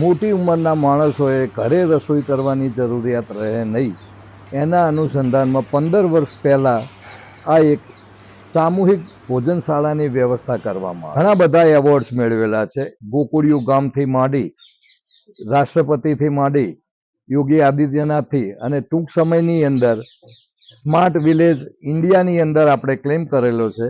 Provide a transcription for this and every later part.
મોટી ઉંમરના માણસોએ ઘરે રસોઈ કરવાની જરૂરિયાત રહે નહીં. એના અનુસંધાનમાં પંદર વર્ષ પહેલાં આ એક સામૂહિક ભોજનશાળાની વ્યવસ્થા કરવામાં. ઘણા બધા એવોર્ડ્સ મેળવેલા છે. ગોકુળિયું ગામથી માંડી, રાષ્ટ્રપતિથી માંડી, યોગી આદિત્યનાથથી અને ટૂંક સમયની અંદર સ્માર્ટ વિલેજ ઇન્ડિયાની અંદર આપણે ક્લેમ કરેલો છે.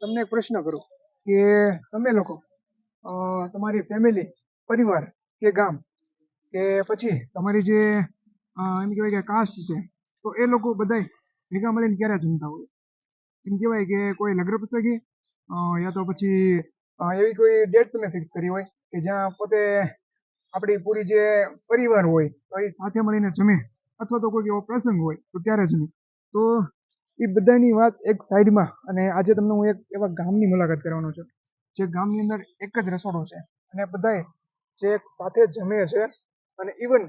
તમને એક પ્રશ્ન કરું કે તમે લોકો તમારી ફેમિલી પરિવાર કે ગામ કે પછી તમારી જે એમ કહેવાય કે કાસ્ટ છે, તો એ લોકો બધાય ભેગા મળીને ક્યારે જમતા હોય? એમ કહેવાય કે કોઈ લગ્ન પ્રસંગે યા તો પછી એવી કોઈ ડેટ તમે ફિક્સ કરી હોય કે જ્યાં પોતે આપણી પૂરી જે પરિવાર હોય, તો એ સાથે મળીને જમે અથવા તો કોઈ એવો પ્રસંગ હોય, તો ત્યારે જમે. તો એ બધાની વાત એક સાઈડમાં અને આજે તમને હું એક એવા ગામની મુલાકાત કરવાનો છું. જે ગામની અંદર એક જ રસોડું છે. અને બધાય જે એક સાથે જમે છે અને ઇવન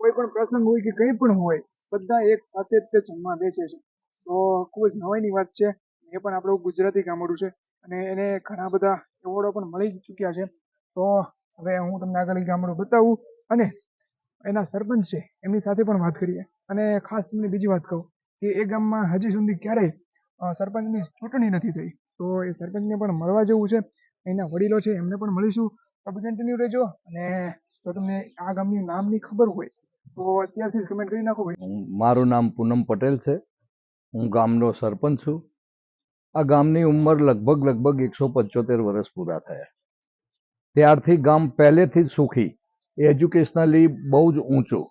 કોઈ પણ પ્રસંગ હોય કે કંઈ પણ હોય બધા એક સાથે જ તે જમવા બેસે છે. તો ખૂબ જ નવાઈની વાત છે. એ પણ આપણું ગુજરાતી ગામડું છે. અને એને ઘણા બધા એવોર્ડો પણ મળી ચૂક્યા છે. તો હવે હું તમને આગળ ગામડું બતાવું અને એના સરપંચ છે, એમની સાથે પણ વાત કરીએ. અને ખાસ તમને બીજી વાત કહું કે એ ગામમાં હજી સુધી ક્યારેય સરપંચની ચૂંટણી નથી થઈ. તો એ સરપંચને પણ મળવા જેવું છે. એના વડીલો છે, એમને પણ મળીશું. તો કન્ટિન્યુ રહેજો અને જો તમને આ ગામની નામની ખબર હોય, તો અત્યારથી જ કમેન્ટ કરી નાખો મારું નામ પૂનમ પટેલ છે. હું ગામનો સરપંચ છું. આ ગામની ઉંમર લગભગ લગભગ એકસો પંચોતેર વર્ષ પૂરા થયા. ત્યારથી ગામ પહેલેથી જ સુખી. એજ્યુકેશનલી બહુ જ ઊંચું.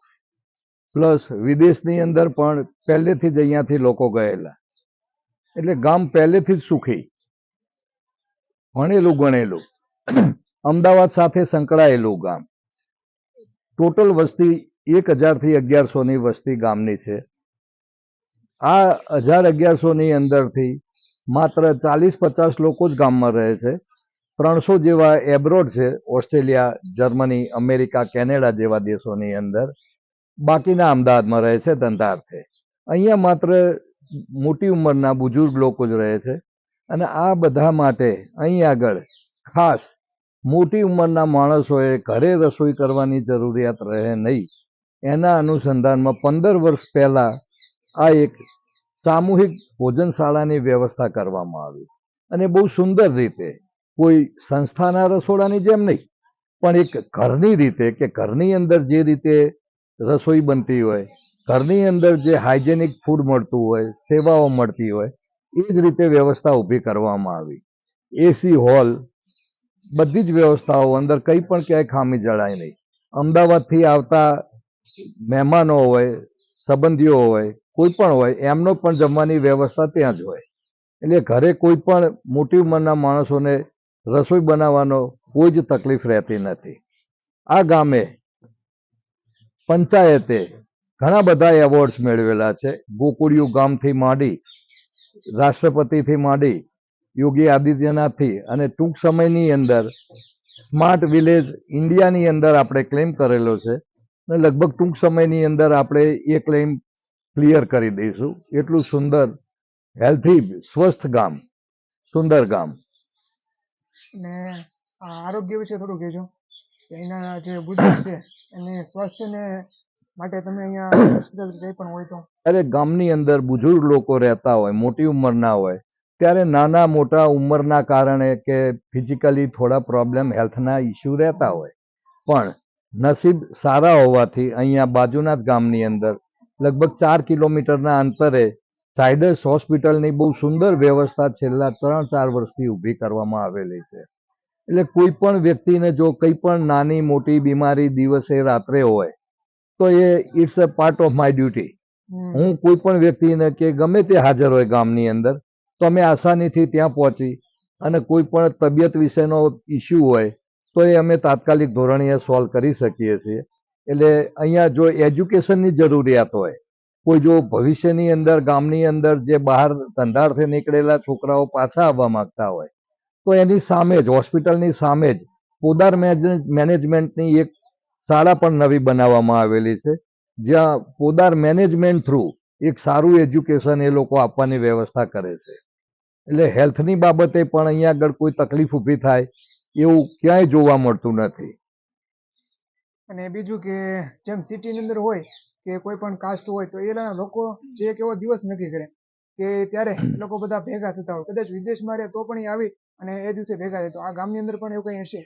પ્લસ વિદેશની અંદર પણ પહેલેથી જ અહીંયાથી લોકો ગયેલા. એટલે ગામ પહેલેથી જ સુખી. ભણેલું, ગણેલું. અમદાવાદ સાથે સંકળાયેલું ગામ. ટોટલ વસ્તી એક હજારથી અગિયારસોની વસ્તી ગામની છે. આ હજાર અગિયારસોની અંદરથી માત્ર ચાલીસ પચાસ લોકો જ ગામમાં રહે છે. ત્રણસો જેવા એબ્રોડ છે, ઓસ્ટ્રેલિયા, જર્મની, અમેરિકા, કેનેડા જેવા દેશોની અંદર. બાકીના અમદાવાદમાં રહે છે ધંધાર્થે. અહીંયા માત્ર મોટી ઉંમરના બુજુર્ગ લોકો જ રહે છે. અને આ બધા માટે અહીં આગળ ખાસ મોટી ઉંમરના માણસોએ ઘરે રસોઈ કરવાની જરૂરિયાત રહે નહીં. એના અનુસંધાનમાં પંદર વર્ષ પહેલાં આ એક સામૂહિક ભોજનશાળાની વ્યવસ્થા કરવામાં આવી. અને બહુ સુંદર રીતે કોઈ સંસ્થાના રસોડાની જેમ નહીં, પણ એક ઘરની રીતે કે ઘરની અંદર જે રીતે રસોઈ બનતી હોય ઘરની અંદર જે હાઇજેનિક ફૂડ મળતું હોય, સેવાઓ મળતી હોય, એ જ રીતે વ્યવસ્થા ઊભી કરવામાં આવી. એસી હોલ બધી જ વ્યવસ્થાઓ અંદર કંઈ પણ ક્યાંય ખામી જણાય નહીં. અમદાવાદથી આવતા મહેમાનો હોય, સંબંધીઓ હોય, કોઈ પણ હોય, એમનો પણ જમવાની વ્યવસ્થા ત્યાં જ હોય. એટલે ઘરે કોઈ પણ મોટી ઉંમરના માણસોને રસોઈ બનાવવાનો કોઈ જ તકલીફ રહેતી નથી. આ ગામે પંચાયતે ઘણા બધા એવોર્ડ્સ મેળવેલા છે. ગોકુળિયું ગામથી માંડી, રાષ્ટ્રપતિથી માંડી, યોગી આદિત્યનાથથી અને ટૂંક સમયની અંદર સ્માર્ટ વિલેજ ઇન્ડિયાની અંદર આપણે ક્લેમ કરેલો છે અને લગભગ ટૂંક સમયની અંદર આપણે એ ક્લેમ ક્લિયર કરી દઈશું. એટલું સુંદર હેલ્થી સ્વસ્થ ગામ, સુંદર ગામ. ને આરોગ્ય વિશે થોડું કહેજો. અહીંના જે બુદ્ધિ છે, એને સ્વાસ્થ્યને માટે તમે અહીંયા હોસ્પિટલ કંઈ પણ હોય તો. અરે ગામની અંદર બુજુર્ગ લોકો રહેતા હોય મોટી ઉંમરના હોય ત્યારે નાના મોટા ઉંમરના કારણે કે ફિઝિકલી થોડા પ્રોબ્લેમ હેલ્થના ઇસ્યુ રહેતા હોય. પણ નસીબ સારા હોવાથી અહીંયા બાજુના જ ગામની અંદર લગભગ ચાર કિલોમીટરના અંતરે ઝાયડસ હોસ્પિટલની બહુ સુંદર વ્યવસ્થા છેલ્લા ત્રણ ચાર વર્ષથી ઊભી કરવામાં આવેલી છે. એટલે કોઈ પણ વ્યક્તિને જો કંઈ પણ નાની મોટી બીમારી દિવસે રાત્રે હોય તો એ it's a part of my duty હું કોઈ પણ વ્યક્તિને કે ગમે તે હાજર હોય ગામની અંદર તો અમે આસાનીથી ત્યાં પહોંચી અને કોઈ પણ તબિયત વિશેનો ઇસ્યુ હોય તો એ અમે તાત્કાલિક ધોરણે સોલ્વ કરી શકીએ છીએ. એટલે અહીંયા જો એજ્યુકેશનની જરૂરિયાત હોય કોઈ જો ભવિષ્યની અંદર ગામની અંદર જે બહાર ધંધાર્થે નીકળેલા છોકરાઓ પાછા આવવા માંગતા હોય તો એની સામે જ હોસ્પિટલની સામે જ પોદાર મેનેજ- મેનેજમેન્ટની એક શાળા પણ નવી બનાવવામાં આવેલી છે. જ્યાં પોદાર મેનેજમેન્ટ થ્રુ એક સારું એજ્યુકેશન એ લોકો આપવાની વ્યવસ્થા કરે છે. એટલે હેલ્થની બાબતે પણ અહીંયા આગળ કોઈ તકલીફ ઊભી થાય એવું ક્યાંય જોવા મળતું નથી. અને બીજું કે જેમ સિટીની અંદર હોય કે કોઈ પણ કાસ્ટ હોય તો એના લોકો જે એક એવો દિવસ નક્કી કરે કે ત્યારે એ લોકો બધા ભેગા થતા હોય. કદાચ વિદેશમાં રહે તો પણ એ આવી અને એ દિવસે ભેગા થાય. તો આ ગામની અંદર પણ એવું કંઈ હશે?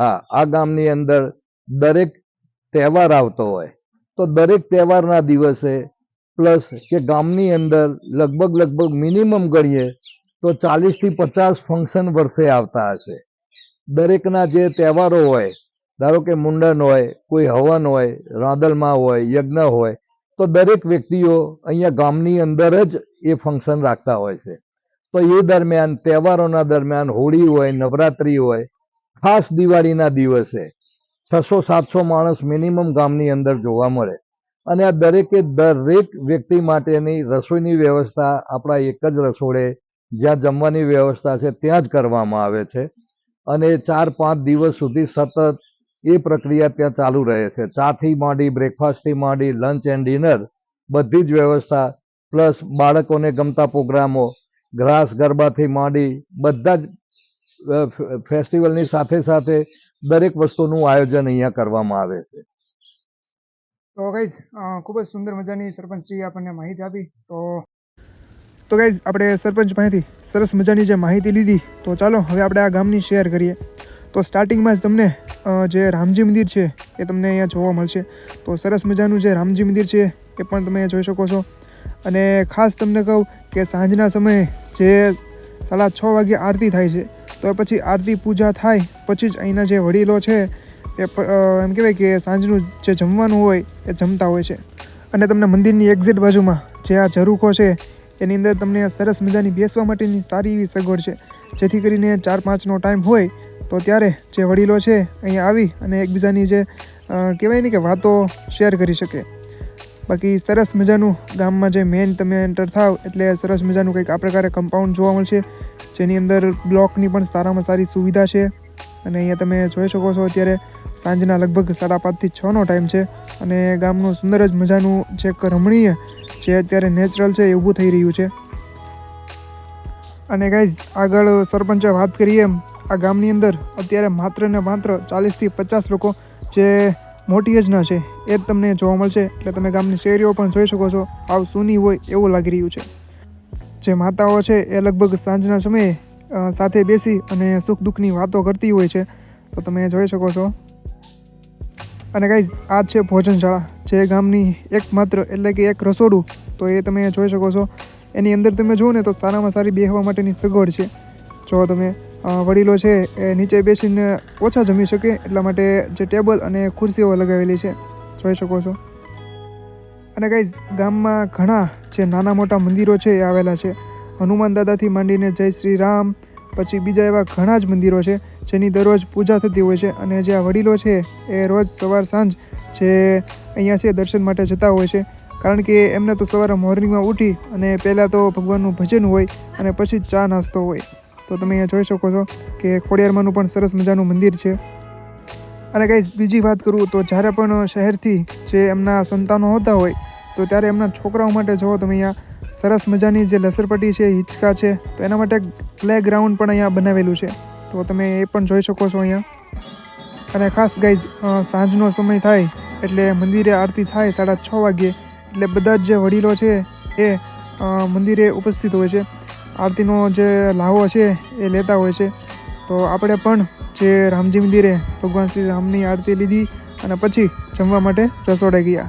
હા આ ગામની અંદર દરેક તહેવાર આવતો હોય, તો દરેક તહેવારના દિવસે પ્લસ કે ગામની અંદર લગભગ લગભગ મિનિમમ ગણીએ, તો ચાલીસથી પચાસ ફંક્શન વર્ષે આવતા હશે. દરેકના જે તહેવારો હોય, ધારો કે મુંડન હોય, કોઈ હવન હોય રાંદલમાં હોય, યજ્ઞ હોય, તો દરેક વ્યક્તિઓ અહીંયા ગામની અંદર જ એ ફંક્શન રાખતા હોય છે. તો એ દરમિયાન, તહેવારોના દરમિયાન હોળી હોય, નવરાત્રિ હોય, ખાસ દિવાળીના દિવસે છસો, સાતસો માણસ મિનિમમ ગામની અંદર જોવા મળે. અને આ દરેકે દરેક વ્યક્તિ માટેની રસોઈની વ્યવસ્થા, આપણા એક જ રસોડે જ્યાં જમવાની વ્યવસ્થા છે, ત્યાં જ કરવામાં આવે છે. અને ચાર, પાંચ દિવસ સુધી સતત એ પ્રક્રિયા ત્યાં ચાલુ રહે છે. ચાથી માંડી, બ્રેકફાસ્ટથી માંડી, લંચ એન્ડ ડિનર, બધી જ વ્યવસ્થા. પ્લસ બાળકોને ગમતા પ્રોગ્રામો ગ્રાસ ગરબાથી માંડી, બધા જ ફેસ્ટિવલની સાથે સાથે દરેક વસ્તુનું આયોજન અહીંયા કરવામાં આવે છે. તો ગાઈઝ ખૂબ જ સુંદર મજાની સરપંચશ્રીએ આપણને માહિતી આપી. તો તો ગાઈઝ આપણે સરપંચ પાસેથી સરસ મજાની જે માહિતી લીધી. તો ચાલો, હવે આપણે આ ગામની શેર કરીએ. તો સ્ટાર્ટિંગમાં જ તમને જે રામજી મંદિર છે, એ તમને અહીંયા જોવા મળશે. તો સરસ મજાનું જે રામજી મંદિર છે, એ પણ તમે જોઈ શકો છો. અને ખાસ તમને કહું કે સાંજના સમયે જે સાડા છ વાગે આરતી થાય છે તો પછી આરતી પૂજા થાય, પછી જ અહીંના જે વડીલો છે, એ એમ કહેવાય કે સાંજનું જે જમવાનું હોય એ જમતા હોય છે. અને તમને મંદિરની એક્ઝિટ બાજુમાં જે આ ઝરૂખો છે, એની અંદર તમને સરસ મજાની બેસવા માટેની સારી એવી સગવડ છે. જેથી કરીને ચાર પાંચનો ટાઈમ હોય, તો ત્યારે જે વડીલો છે અહીંયા આવી અને એકબીજાની જે કહેવાય ને કે વાતો શેર કરી શકે. બાકી સરસ મજાનું ગામમાં જે મેન તમે એન્ટર થાવ એટલે સરસ મજાનું કંઈક આ પ્રકારે કમ્પાઉન્ડ જોવા મળશે. જેની અંદર બ્લોકની પણ સારામાં સારી સુવિધા છે. અને અહીંયા તમે જોઈ શકો છો અત્યારે સાંજના લગભગ સાડા પાંચથી છનો ટાઈમ છે. અને ગામનું સુંદર જ મજાનું જે રમણીય જે અત્યારે નેચરલ છે એ ઊભું થઈ રહ્યું છે. અને ગાઈઝ આગળ સરપંચે વાત કરીએ આ ગામની અંદર અત્યારે માત્ર ને માત્ર ચાલીસથી પચાસ લોકો જે મોટી એજના છે. એ જ તમને જોવા મળશે. એટલે તમે ગામની શેરીઓ પણ જોઈ શકો છો. આવ સૂની હોય એવું લાગી રહ્યું છે. જે માતાઓ છે એ લગભગ સાંજના સમયે સાથે બેસી અને સુખ દુઃખની વાતો કરતી હોય છે. તો તમે જોઈ શકો છો. અને ગાઈઝ, આ છે ભોજનશાળા. જે ગામની એકમાત્ર એટલે કે એક રસોડું. તો એ તમે જોઈ શકો છો. એની અંદર તમે જુઓ ને તો સારામાં સારી બેહવા માટેની સગવડ છે. જો તમે વડીલો છે એ નીચે બેસીને ઓછા જમી શકે એટલા માટે જે ટેબલ અને ખુરશીઓ લગાવેલી છે, જોઈ શકો છો. અને ગાઈઝ ગામમાં ઘણા જે નાના મોટા મંદિરો છે એ આવેલા છે. હનુમાન દાદાથી માંડીને જય શ્રી રામ, પછી બીજા એવા ઘણા જ મંદિરો છે, જેની દરરોજ પૂજા થતી હોય છે અને જે આ વડીલો છે એ રોજ સવાર સાંજ જે અહીંયા છે દર્શન માટે જતા હોય છે. કારણ કે એમને તો સવારે મોર્નિંગમાં ઉઠી અને પહેલાં તો ભગવાનનું ભજન હોય અને પછી ચા નાસ્તો હોય. તો તમે અહીંયા જોઈ શકો છો કે ખોડિયારમાંનું પણ સરસ મજાનું મંદિર છે. અને ગાઈઝ બીજી વાત કરું તો જ્યારે પણ શહેરથી જે એમના સંતાનો હોતા હોય, તો ત્યારે એમના છોકરાઓ માટે જુઓ તમે અહીંયા સરસ મજાની જે લસરપટ્ટી છે, હિંચકા છે, તો એના માટે પ્લે ગ્રાઉન્ડ પણ અહીંયા બનાવેલું છે. તો તમે એ પણ જોઈ શકો છો અહીંયા. અને ખાસ ગાઈઝ સાંજનો સમય થાય એટલે મંદિરે આરતી થાય સાડા છ વાગ્યે. એટલે બધા જ જે વડીલો છે એ મંદિરે ઉપસ્થિત હોય છે. આરતીનો જે લાહો છે એ લેતા હોય છે. તો આપણે પણ જે રામજી મંદિરે ભગવાન શ્રી રામની આરતી લીધી અને પછી જમવા માટે રસોડે ગયા.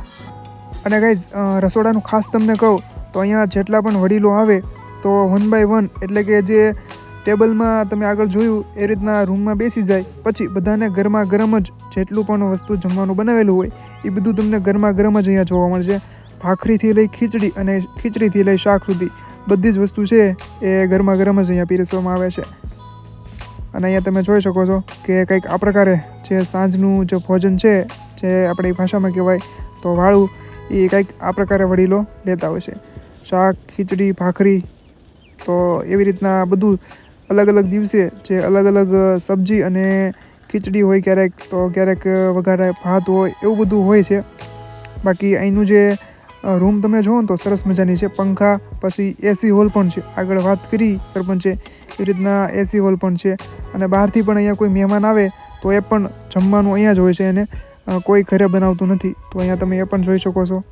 અને ગાઈઝ રસોડાનું ખાસ તમને કહું, તો અહીંયા જેટલા પણ વડીલો આવે, તો વન બાય વન એટલે કે જે ટેબલમાં તમે આગળ જોયું, એ રીતના રૂમમાં બેસી જાય, પછી બધાને ગરમા ગરમ જ જેટલું પણ વસ્તુ જમવાનું બનાવેલું હોય, એ બધું તમને ગરમા ગરમ જ અહીંયા જોવા મળશે. ભાખરીથી લઈ ખીચડી અને ખીચડીથી લઈ શાક સુધી. બધી જ વસ્તુ છે એ ગરમા ગરમ જ અહીંયા પીરસવામાં આવે છે. અને અહીંયા તમે જોઈ શકો છો કે કંઈક આ પ્રકારે જે સાંજનું જે ભોજન છે, જે આપણી ભાષામાં કહેવાય, તો વાળું એ કંઈક આ પ્રકારે વડીલો લેતા હોય છે. શાક, ખીચડી, ભાખરી, તો એવી રીતના બધું અલગ અલગ દિવસે જે અલગ અલગ સબ્જી અને ખીચડી હોય ક્યારેક, તો ક્યારેક વઘારે ભાત હોય એવું બધું હોય છે. બાકી અહીંનું જે રૂમ તમે જુઓ ને તો સરસ મજાની છે. પંખા, પછી એસી હોલ પણ છે. આગળ વાત કરી સરપંચે એવી રીતના એસી હોલ પણ છે. અને બહારથી પણ અહીંયા કોઈ મહેમાન આવે તો એ પણ જમવાનું અહીંયા જ હોય છે એને. કોઈ ઘરે બનાવતું નથી. તો અહીંયા તમે એ પણ જોઈ શકો છો.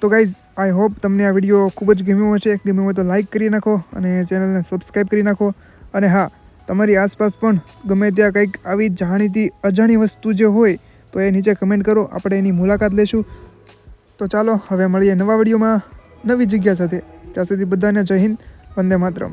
તો ગાઈઝ આઈ હોપ તમને આ વીડિયો ખૂબ જ ગમ્યો હશે. ગમ્યો હોય તો લાઇક કરી નાખો અને ચેનલને સબસ્ક્રાઈબ કરી નાખો. અને હા, તમારી આસપાસ પણ ગમે ત્યાં કંઈક આવી જાણીતી, અજાણી વસ્તુ જે હોય, તો એ નીચે કમેન્ટ કરો. આપણે એની મુલાકાત લેશું. તો ચાલો, હવે મળીએ નવા વિડીયોમાં નવી જગ્યા સાથે. ત્યાં સુધી બધાને જય હિન્દ, વંદે માતરમ.